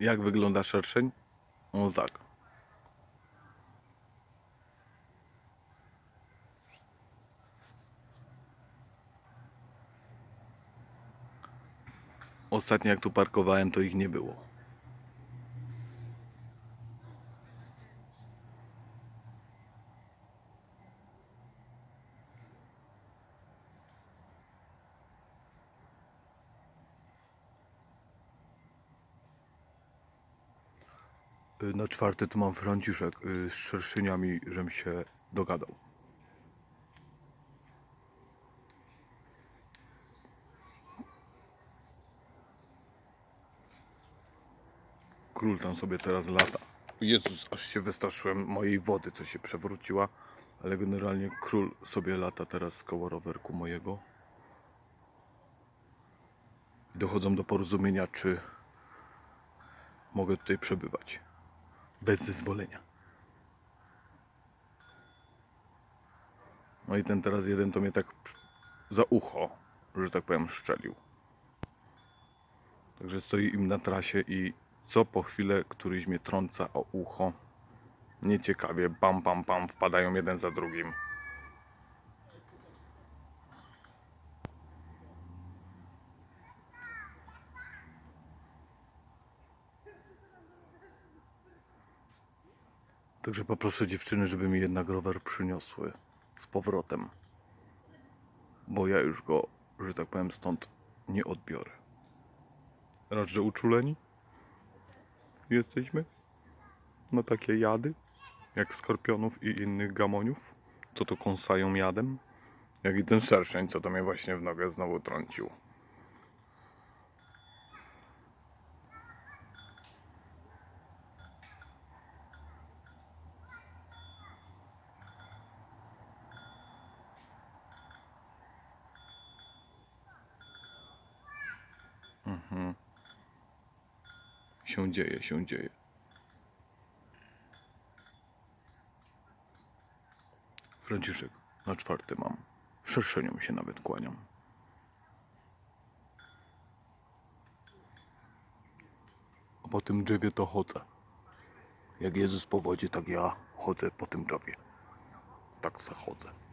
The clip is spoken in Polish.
Jak wygląda szerszeń? O tak. Ostatnio jak tu parkowałem, to ich nie było. Na czwarty tu mam Franciszek y, z szerszyniami, żem się dogadał. Król tam sobie teraz lata. Jezus, aż się wystraszyłem mojej wody, co się przewróciła. Ale generalnie król sobie lata teraz koło rowerku mojego. Dochodzą do porozumienia, czy mogę tutaj przebywać. Bez zezwolenia. No i ten teraz jeden to mnie tak za ucho, że tak powiem, szczelił. Także stoi im na trasie i co po chwilę któryś mnie trąca o ucho. Nieciekawie, pam, pam, pam, wpadają jeden za drugim. Także poproszę dziewczyny, żeby mi jednak rower przyniosły z powrotem. Bo ja już go, że tak powiem, stąd nie odbiorę. Raz, że uczuleni jesteśmy na takie jady, jak skorpionów i innych gamoniów, co to kąsają jadem, jak i ten szerszeń, co to mnie właśnie w nogę znowu trącił. Się dzieje, się dzieje. Franciszek, na czwarty mam. Szerszeniom się nawet kłaniam. A po tym drzewie to chodzę. Jak Jezus po wodzie, tak ja chodzę po tym drzewie. Tak se chodzę.